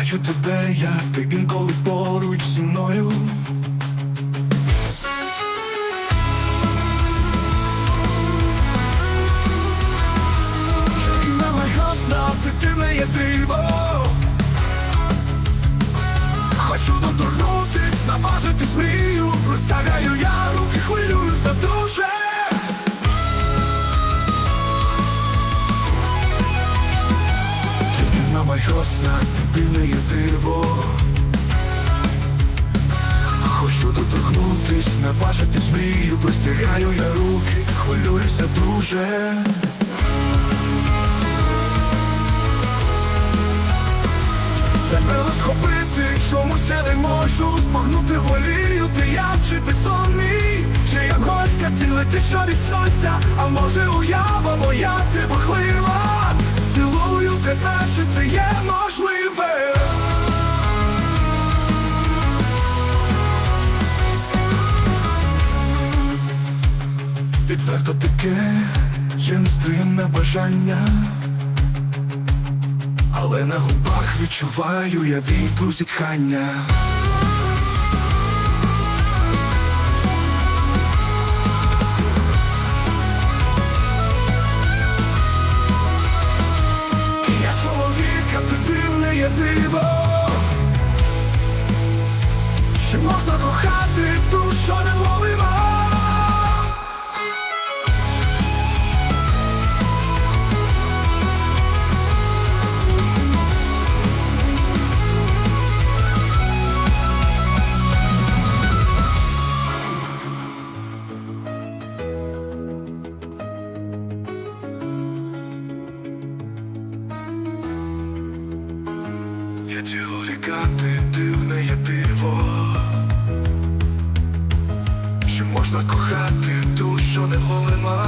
Бачу тебе, я ти інколи поруч зі мною. Ти не є диво. Хочу доторкнутись, Єдина моя не є диво. Хочу доторкнутись, наважитись мрію, простягаю я руки, хвилююся дуже. Тебе розхопити, чомусь я не можу Спогнути волію, ти я чи ти сон мій Чи як гольська тіле ти що від сонця А може Відверто таке, є нестримне бажання але на губах відчуваю я вітру зітхання. Я чоловік, а дивне є диво. Чи можна кохати Я тіло ти дивне є диво. Чи можна кохати що не голима?